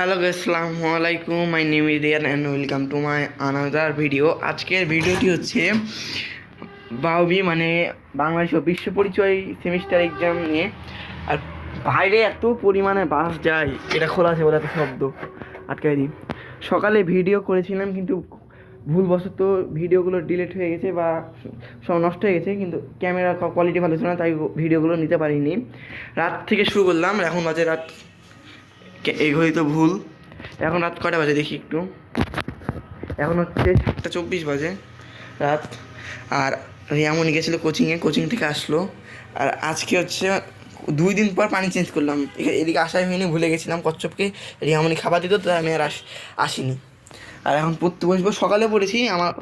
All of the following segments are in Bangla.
হ্যালো আসসালামু আলাইকুম। My name is Riyan and welcome to my another video আজকের ভিডিওটি হচ্ছে বাউবি মানে বাংলাদেশ ও বিশ্ব পরিচয় সেমিস্টার এক্সাম নিয়ে। আর বাইরে এত পরিমাণে বাস যায়, এটা খোলা আছে বলে এত শব্দ। আটকাই দিই। সকালে ভিডিও করেছিলাম, কিন্তু ভুলবশত ভিডিওগুলো ডিলিট হয়ে গেছে বা সব নষ্ট হয়ে গেছে, কিন্তু ক্যামেরা কোয়ালিটি ভালো ছিল না, তাই ভিডিওগুলো নিতে পারিনি। রাত থেকে শুরু করলাম, এখন বাজে রাত এই ঘড়ি তো ভুল। এখন রাত কটা বাজে দেখি একটু। এখন হচ্ছে সাতটা চব্বিশ বাজে রাত। আর রিয়ামনি গেছিল কোচিংয়ে, কোচিং থেকে আসলো। আর আজকে হচ্ছে দুই দিন পর পানি চেঞ্জ করলাম। এদিকে আসাই হয়নি, ভুলে গেছিলাম কচ্ছপকে। রিয়ামনি খাবার দিত, তো আমি আর আস- আসিনি। আর এখন পড়তে বসবো। সকালে পড়েছি, আমার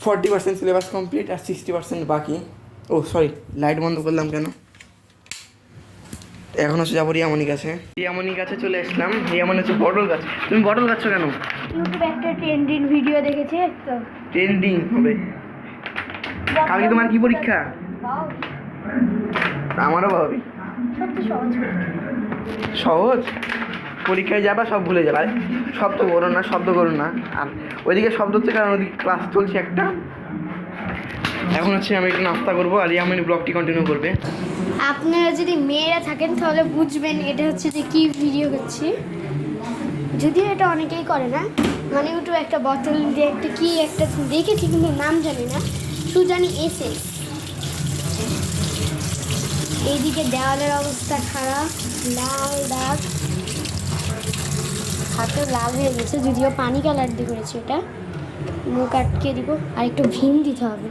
ফর্টি পার্সেন্ট সিলেবাস কমপ্লিট আর সিক্সটি পার্সেন্ট বাকি। ও, সরি, লাইট বন্ধ করলাম কেন? এখন হচ্ছে যাব রিয়ামণি কাছে। রিয়ামণি কাছে চলে আসলাম। রিয়ামণি হচ্ছে বটল গাছ তুমি বটল গাছ কেন? ইউটিউবে একটা ট্রেন্ডিং ভিডিও দেখেছি তো। ট্রেন্ডিং হবে। কালকে তোমার কি পরীক্ষা? আমারও ভাবি। সহজ সহজ? পরীক্ষায় যাবা সব ভুলে যাবা। শব্দ করো না শব্দ করো না। আর ওইদিকে শব্দ হচ্ছে কারণ ওদিকে ক্লাস চলছে একটা। এখন হচ্ছে আমি একটু নাস্তা করব, আর রিয়ামণি ব্লগটি কন্টিনিউ করবে। আপনারা যদি মেয়েরা থাকেন, তাহলে বুঝবেন এটা হচ্ছে যে কি ভিডিও করছি। যদিও এটা অনেকেই করে না মানে ইউটিউবে একটা বোতল দিয়ে একটা কি একটা দেখেছি, কিন্তু নাম জানি না। শুধু জানি এসএস। এইদিকে দেওয়ালের অবস্থা খারাপ, লাল দাগ। হাতে লাল হয়ে গেছে, যদিও পানি কালার দিয়ে করেছি এটা মুখ আটকে দিব, আর একটু ভিম দিতে হবে।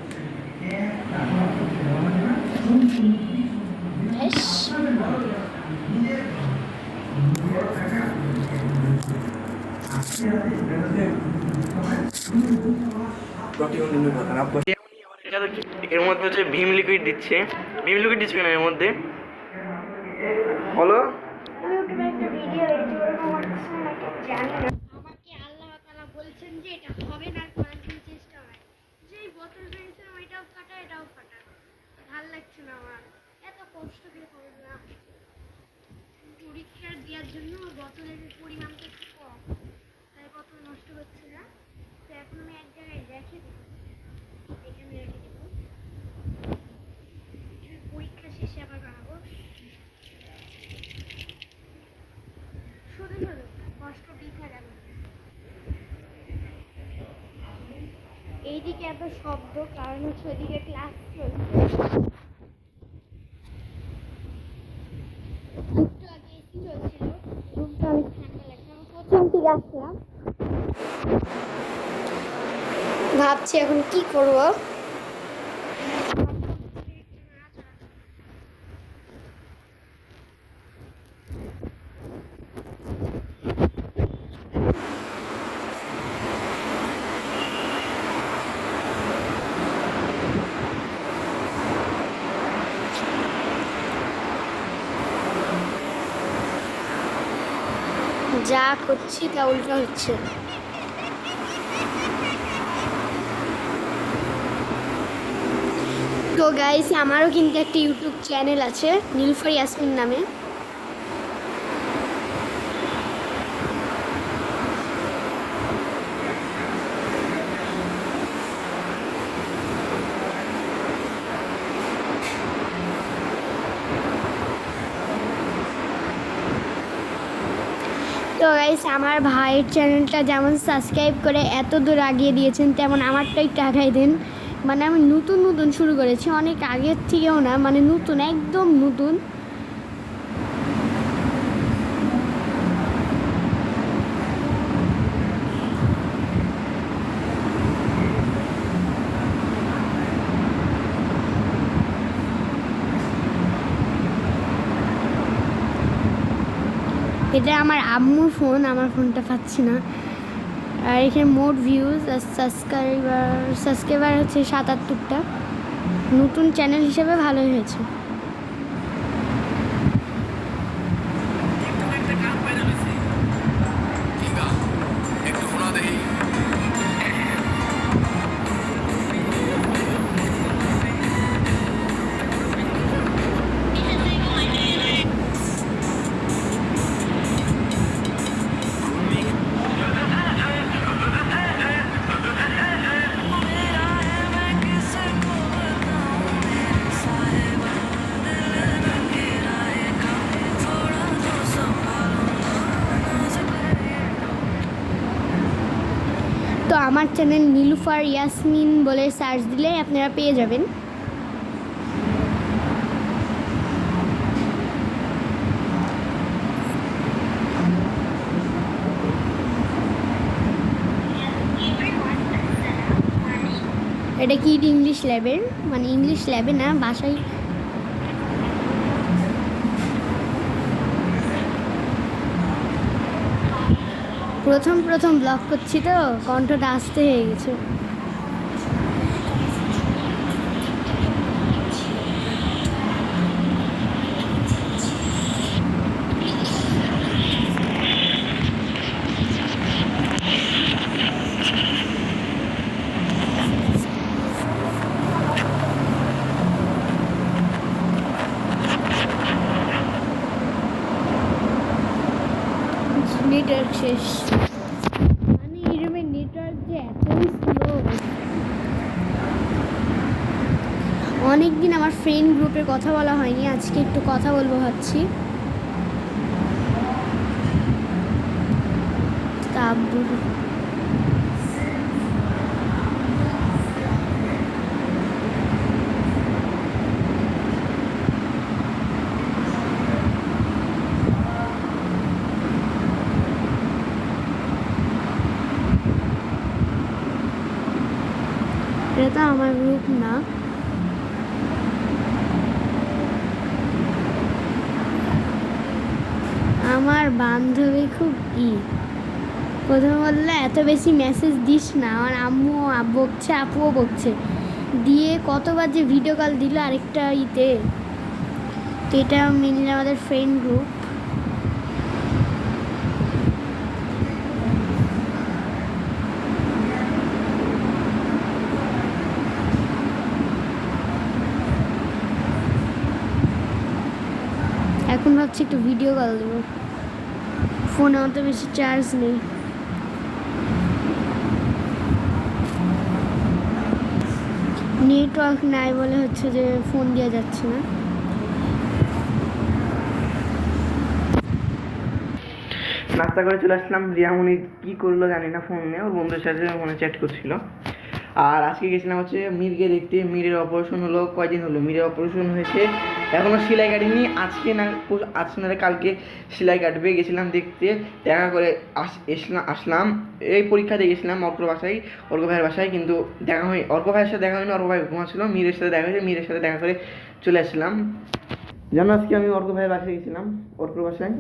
এর মধ্যে হচ্ছে ভীম লিকুইড দিচ্ছে ভীম লিকুইড দিচ্ছে কেন এর মধ্যে বলো আমাকে আল্লাহ বলছেন যে এটা হবে না আর করার জন্য চেষ্টা হয় যেই বোতল পেয়েছিলাম এটাও এটাও ফাটা ভালো লাগছে না আমার। এত কষ্ট করে পরীক্ষা দেওয়ার জন্য বোতলের পরিমাণটা একটু কম। তাই বোতল নষ্ট হচ্ছে না। তো এখন আমি এক জায়গায় রেখে দেব। এখানে রেখে দেবো। পরীক্ষা শেষে আবার বানাবো শুধু শুধু কষ্ট বৃথা গেল এইদিকে এত শব্দ, কারণ হচ্ছে ওইদিকে ক্লাস চলছে। একটু রুমটা ঠান্ডা আসলাম। ভাবছি এখন কি করব? যা করছি তা উল্টো হচ্ছে। তো গাইস আমারও কিন্তু একটা ইউটিউব চ্যানেল আছে, নীলফার ইয়াসমিন নামে। গাইস আমার ভাইয়ের চ্যানেলটা যেমন সাবস্ক্রাইব করে এত দূর আগিয়ে দিয়েছেন, তেমন আমারটাই টাকাই দেন। মানে আমি নতুন নতুন শুরু করেছি, অনেক আগের থেকেও না মানে নতুন, একদম নতুন। এটা আমার আম্মুর ফোন, আমার ফোনটা পাচ্ছি না। আর এখানে মোট ভিউজ আর সাবস্ক্রাইবার সাবস্ক্রাইবার হচ্ছে সাত সাতাত্তরটা। নতুন চ্যানেল হিসেবে ভালোই হয়েছে। চ্যানেল নীলুফার ইয়াসমিন বলে সার্চ দিলে আপনারা পেয়ে যাবেন। এটা কি ইংলিশ ল্যাবের মানে ইংলিশ ল্যাবে না, বাসায় প্রথম প্রথম ব্লগ করছি তো কণ্ঠটা আসতে হয়ে গেছে নেটওয়ার্ক শেষ মানে এই রুমের নেটওয়ার্ক যে এতই স্লো অনেক দিন আমার ফ্রেন্ড গ্রুপের কথা বলা হয়নি আজকে একটু কথা বলব ভাবছি। তাব্বুর এটা তো আমার গ্রুপ না আমার বান্ধবী খুব ই। প্রথমে বললে, এত বেশি মেসেজ দিস না, আমার আম্মু বকছে, আপুও বকছে। দিয়ে কতবার যে ভিডিও কল দিল আরেকটা ইতে। তো এটা মেনলি আমাদের ফ্রেন্ড গ্রুপ এখন ভাবছি একটু ভিডিও কল দেবো। ফোনে অত বেশি চার্জ নেই। নেটওয়ার্ক নাই বলে হচ্ছে যে ফোন দেওয়া যাচ্ছে না। নাস্তা করে চলে আসলাম রিয়ামণি কী করল জানি না ফোন নিয়ে, ওর বন্ধুর সাথে ফোনে চ্যাট করছিল। আর আজকে গেছিলাম হচ্ছে মিরকে দেখতে। মিরের অপারেশন হলো কয়দিন হলো? মিরের অপারেশন হয়েছে। এখনও সেলাই কাটিনি। আজকে না আজকে না কালকে সেলাই কাটবে। গেছিলাম দেখতে। দেখা করে আস এসলাম আসলাম। এই পরীক্ষা দিয়ে গেছিলাম অর্ক বাসায় অর্ক ভাইয়ের বাসায়। কিন্তু দেখা হয় অর্ক ভাইয়ের সাথে দেখা হয়নি অর্ক ভাই ঘুমাচ্ছিল। মিরের সাথে দেখা হয়েছে। মিরের সাথে দেখা করে চলে আসলাম। জানো আজকে আমি অর্ক ভাইয়ের বাসায় গেছিলাম। অর্ক বাসায়?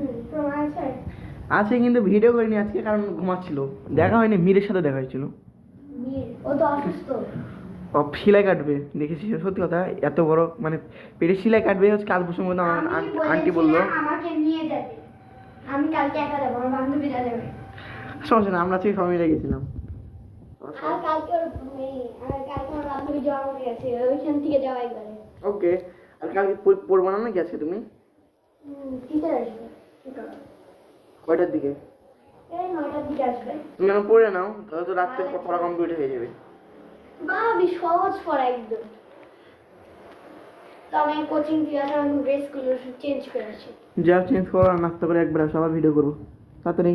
আছে কিন্তু ভিডিও করিনি আজকে কারণ ঘুমাচ্ছিল। দেখা হয়নি মিরের সাথে দেখা হয়েছিল। ও সিলাই কাটবে দেখেছি সত্যি কথা এত বড় মানে পেটে সিলাই কাটবে হচ্ছে কাল প্রসঙ্গ আমার আন্টি- বলল। আমাকে নিয়ে যাবে। আমি কালকে একা যাব আমার বান্ধবীরা যাবে। সমস্যা না আমরা ঠিক সবাই মিলে গেছিলাম। একবারে। ওকে আর কালকে পড়- পড়ব না নাকি আজকে তুমি? কয়টার দিকে? এখন পড়ে নাও তাহলে তো রাত্রে পড়া কমপ্লিট হয়ে যাবে। বা আমি সহজ পড়া একদম। তো আমি কোচিং থেকে আসা আমি ড্রেসগুলো চেঞ্জ করেছি যা চেঞ্জ করো আর নাস্তা করে একবার আসো আবার ভিডিও করব। তাড়াতাড়ি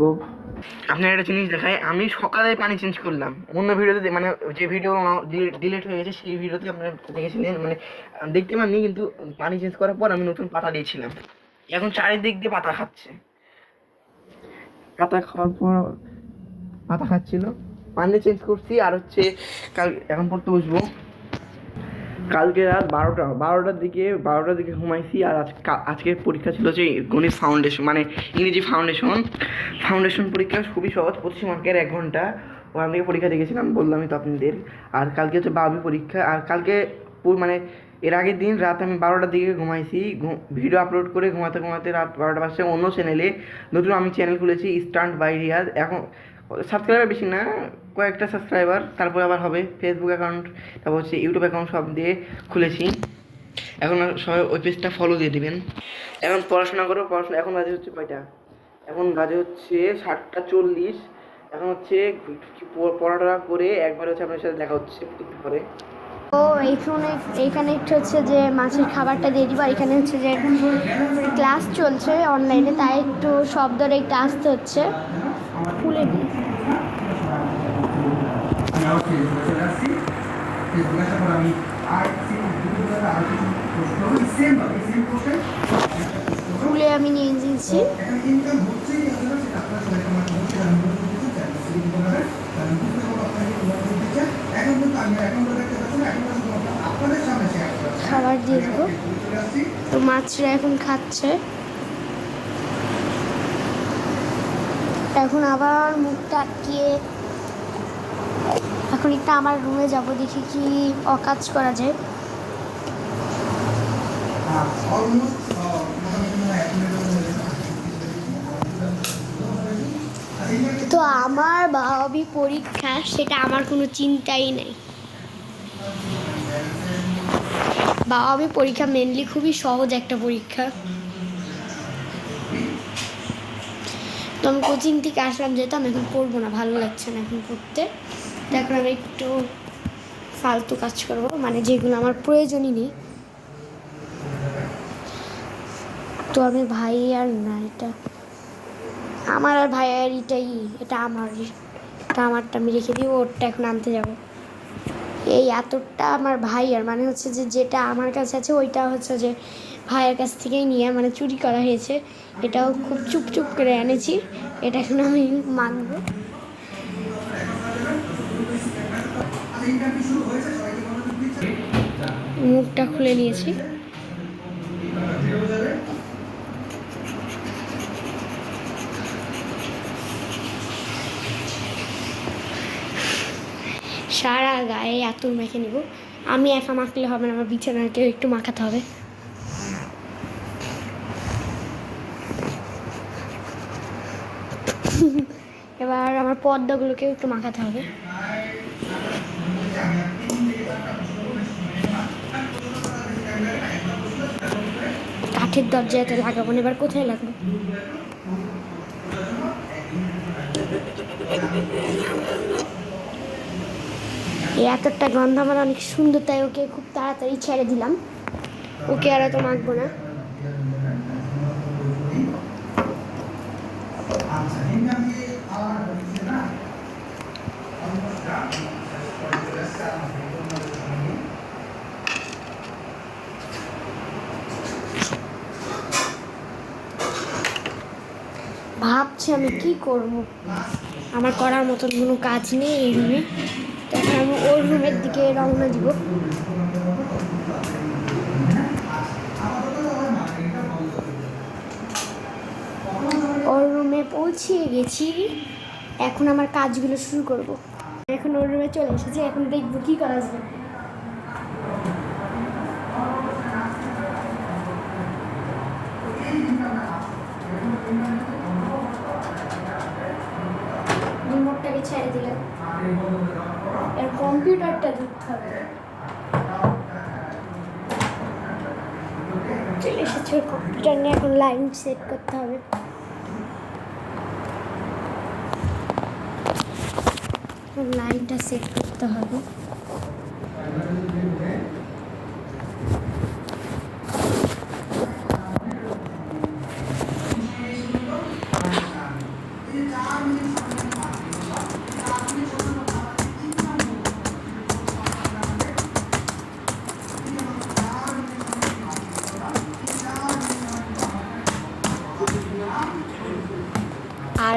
গো আপনার একটা জিনিস দেখায় আমি সকালে পানি চেঞ্জ করলাম। অন্য ভিডিওতে মানে যে ভিডিও ডিলিট হয়ে গেছে সেই ভিডিওতে আপনারা দেখেছিলেন মানে দেখতে পাননি কিন্তু পানি চেঞ্জ করার পর আমি নতুন পাতা দিয়েছিলাম। এখন চারিদিক দিয়ে পাতা খাচ্ছে। পাতা খাওয়ার পর পাতা খাচ্ছিল। পানি চেঞ্জ করছি আর হচ্ছে কাল, এখন পড়তে বসবো। কালকে রাত বারোটা, বারোটার দিকে বারোটার দিকে ঘুমাইছি আর আজকে পরীক্ষা ছিল যে গণিত ফাউন্ডেশন মানে ইংরেজি ফাউন্ডেশন ফাউন্ডেশন পরীক্ষা খুবই সহজ, পঁচিশ মার্কের এক ঘণ্টা। ওখান থেকে পরীক্ষা দেখেছিলাম, বললামই তো আপনাদের। আর কালকে হচ্ছে বাবি পরীক্ষা, আর কালকে মানে এর আগের দিন রাত আমি বারোটার দিকে ঘুমাইছি ভিডিও আপলোড করে ঘুমাতে ঘুমাতে রাত বারোটা বাজছে। অন্য চ্যানেলে নতুন আমি চ্যানেল খুলেছি স্টান্ট বাই রিয়াজ এখন সাবস্ক্রাইবার বেশি না, কয়েকটা সাবস্ক্রাইবার তারপরে আবার হবে ফেসবুক অ্যাকাউন্ট তারপর হচ্ছে ইউটিউব অ্যাকাউন্ট সব দিয়ে খুলেছি। এখন সবাই ওই পেজটা ফলো দিয়ে দেবেন। এখন পড়াশোনা করো, পড়াশোনা এখন বাজে হচ্ছে কয়টা? এখন বাজে হচ্ছে সাতটা চল্লিশ। এখন হচ্ছে পড়াটা করে একবার হচ্ছে আপনার সাথে দেখা হচ্ছে পরে ও এইখানে এইখানে একটু হচ্ছে যে মাছের খাবারটা দিয়ে দিব আর এখানে হচ্ছে যে ক্লাস চলছে অনলাইনে তাই একটু শব্দটা একটু আসতে হচ্ছে। খুলে দিই। খুলে আমি নিয়ে নিয়েছি। খাবার দিয়ে দেবো। তো মাছরা এখন খাচ্ছে। এখন আবার মুখটা আটকিয়ে এখন একটু আমার রুমে যাব, দেখি কি অকাজ করা যায় অলমোস্ট মোটামুটি মনে হয় এক মিনিটের মধ্যে হয়ে গেছে। তো আমার বাবি পরীক্ষা, সেটা আমার কোনো চিন্তাই নেই। বাবি পরীক্ষা মেনলি খুবই সহজ একটা পরীক্ষা। তো আমি কোচিং থেকে আসলাম যেতাম এখন পড়ব না, ভালো লাগছে না এখন পড়তে। এখন আমি একটু ফালতু কাজ করব মানে যেগুলো আমার প্রয়োজনই নেই। তো আমি ভাই আর না, এটা আমার আর ভাইয়ের এটাই এটা আমার, এটা আমারটা, আমি রেখে দিই ওরটা এখন আনতে যাব। এই এতটা আমার ভাই আর মানে হচ্ছে যে যেটা আমার কাছে আছে, ওইটা হচ্ছে যে ভাইয়ের কাছ থেকেই নিয়ে মানে চুরি করা হয়েছে। এটাও খুব চুপ চুপ করে এনেছি, এটা এখন আমি মানবো মুখটা খুলে নিয়েছি। সারা গায়ে আতুর মেখে নিব। আমি একা মাখলে হবে না, আমার বিছানাকেও একটু মাখাতে হবে। এবার আমার পর্দাগুলোকেও একটু মাখাতে হবে। কাঠের দরজাতে লাগাবো না, এবার কোথায় লাগবে? এতটা গন্ধ আমার অনেক সুন্দর, তাই ওকে খুব তাড়াতাড়ি ছেড়ে দিলাম। ওকে আর তো মাখবো না আচ্ছা ইনকাম দিয়ে আর হচ্ছে না ভাবছি আমি কি করব। আমার করার মতন কোনো কাজ নেই এই রুমে। তখন আমি ওর রুমের দিকে রওনা দিব। ওর রুমে পৌঁছিয়ে গেছি। এখন আমার কাজগুলো শুরু করব। এখন ওর রুমে চলে এসেছি। এখন দেখব কি করা যায়। রিমোটটাকে ছেড়ে দিলাম এর কম্পিউটারটা ধরতে হবে। চলে এসেছে কম্পিউটার নিয়ে, এখন লাইন সেট করতে হবে। লাইনটা সেট করতে হবে।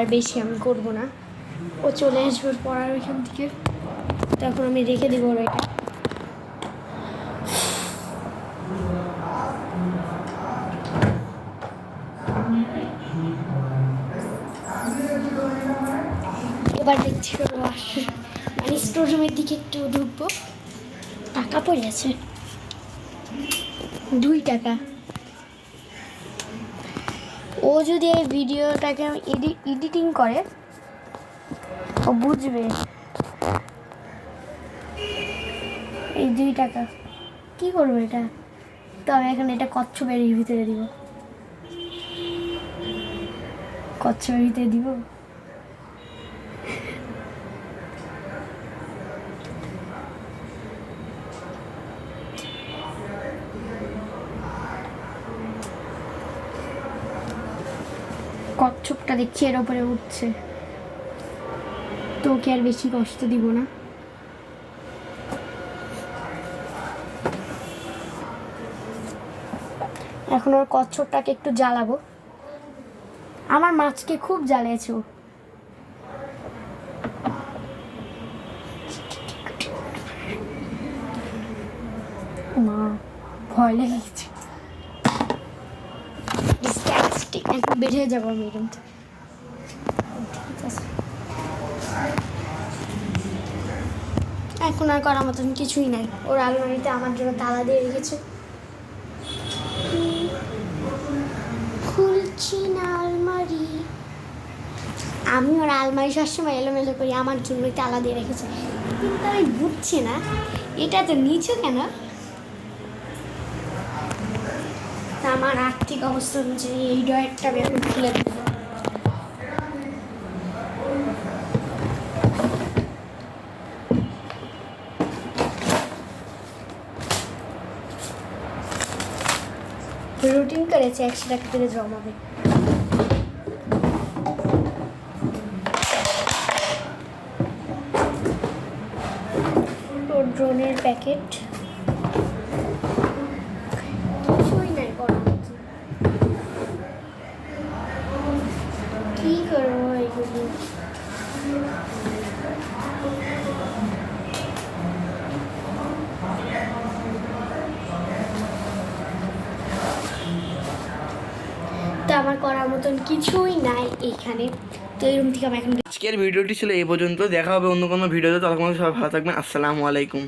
আর বেশি আমি করব না। ও চলে আসবে পড়ার ওইখান থেকে। তখন আমি রেখে দেবো ওর এটা এবার দেখছি ওর আসবে মানে স্টোর রুমের দিকে একটু ঢুকবো। টাকা পড়ে আছে দুই টাকা। ও যদি এই ভিডিওটাকে এডিটিং করে, ও বুঝবে। এই দুই টাকা। কি করব এটা? তো আমি এখন এটা কচ্ছপের ভিতরে দিব। কচ্ছপের ভিতরে দিব? কচ্ছপটা দেখছি, এর ওপরে উঠছে। তো ওকে আর বেশি কষ্ট দিব না। এখন ওর কচ্ছপটাকে একটু জ্বালাবো। আমার মাছকে খুব জ্বালিয়েছে ও। Disgusting. এখন যাব আমি এরকম ঠিক। এখন আর করার মতন কিছুই নাই ওর আলমারিতে আমার জন্য তালা দিয়ে রেখেছে খুলছি না আলমারি আমি ওর আলমারি সবসময় এলোমেলো করি, আমার জন্য তালা দিয়ে রেখেছে কিন্তু আমি বুঝছি না, এটা তো নিচু কেন আমার অবস্থা অনুযায়ী এই ডয়েরটা আমি এখন খুলে দেবো। রুটিন করেছে একশো টাকা করে জমাবে ড্রোনের প্যাকেট কিছুই নাই করার মতো। কি করব এগুলো তো আমার করার মতন কিছুই নাই এখানে। তো এই রুম থেকে আমি এখন আজকের ভিডিওটি ছিল এই পর্যন্ত। দেখা হবে অন্য কোনো ভিডিওতে। তখন সবাই ভালো থাকবেন। আসসালামু আলাইকুম।